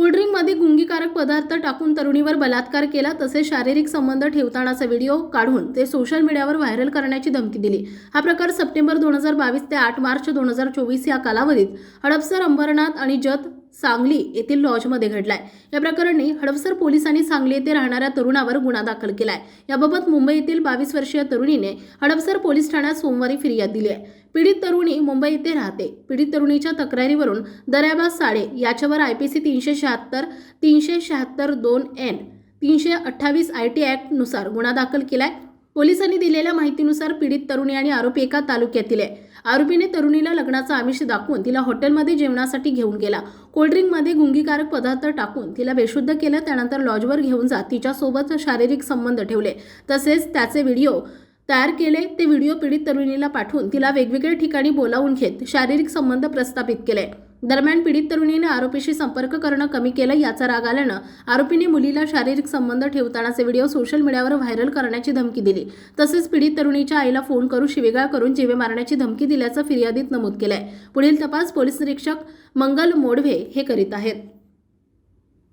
कोल्ड्रिंकमध्ये गुंगीकारक पदार्थ टाकून तरुणीवर बलात्कार केला तसेच शारीरिक संबंध ठेवतानाचा व्हिडिओ काढून ते सोशल मीडियावर व्हायरल करण्याची धमकी दिली. हा प्रकार सप्टेंबर दोन हजार बावीस ते आठ मार्च दोन हजार चोवीस या कालावधीत. हडपसर अंबरनाथ आणि जत सांगली येथील लॉजमध्ये घडलाय. या प्रकरणी हडपसर पोलिसांनी सांगली येथे राहणाऱ्या तरुणावर गुन्हा दाखल केलाय. याबाबत मुंबई येथील बावीस वर्षीय तरुणीने हडपसर पोलीस ठाण्यात सोमवारी फिर्याद दिली आहे. पीडित तरुणी मुंबई येथे राहते. पीडित तरुणीच्या तक्रारीवरून दर्याबाज साडे याच्यावर आय पी सी तीनशे शहात्तर तीनशे शहात्तर दोन एन तीनशे अठ्ठावीस आय टी ॲक्टनुसार गुन्हा दाखल केलाय. पोलिसांनी दिलेल्या माहितीनुसार पीडित तरुणी आणि आरोपी एका तालुक्यातील आहे. आरोपीने तरुणीला लग्नाचा आमिष दाखवून तिला हॉटेलमध्ये जेवणासाठी घेऊन गेला. कोल्ड्रिंकमध्ये गुंगीकारक पदार्थ टाकून तिला बेशुद्ध केलं त्यानंतर लॉजवर घेऊन जात तिच्यासोबत शारीरिक संबंध ठेवले. तसेच त्याचे व्हिडिओ तयार केले ते व्हिडिओ पीडित तरुणीला पाठवून तिला वेगवेगळ्या ठिकाणी बोलावून घेत शारीरिक संबंध प्रस्थापित केले. दरम्यान पीडित तरुणीने आरोपीशी संपर्क करणं कमी केलं याचा राग आल्यानं आरोपीने मुलीला शारीरिक संबंध ठेवतानाचे व्हिडिओ सोशल मीडियावर व्हायरल करण्याची धमकी दिली. तसेच पीडित तरुणीच्या आईला फोन करून शिवेगाळ करून जीवे मारण्याची धमकी दिल्याचं फिर्यादीत नमूद केलंय. पुढील तपास पोलीस निरीक्षक मंगल मोडवे हे करीत आहेत.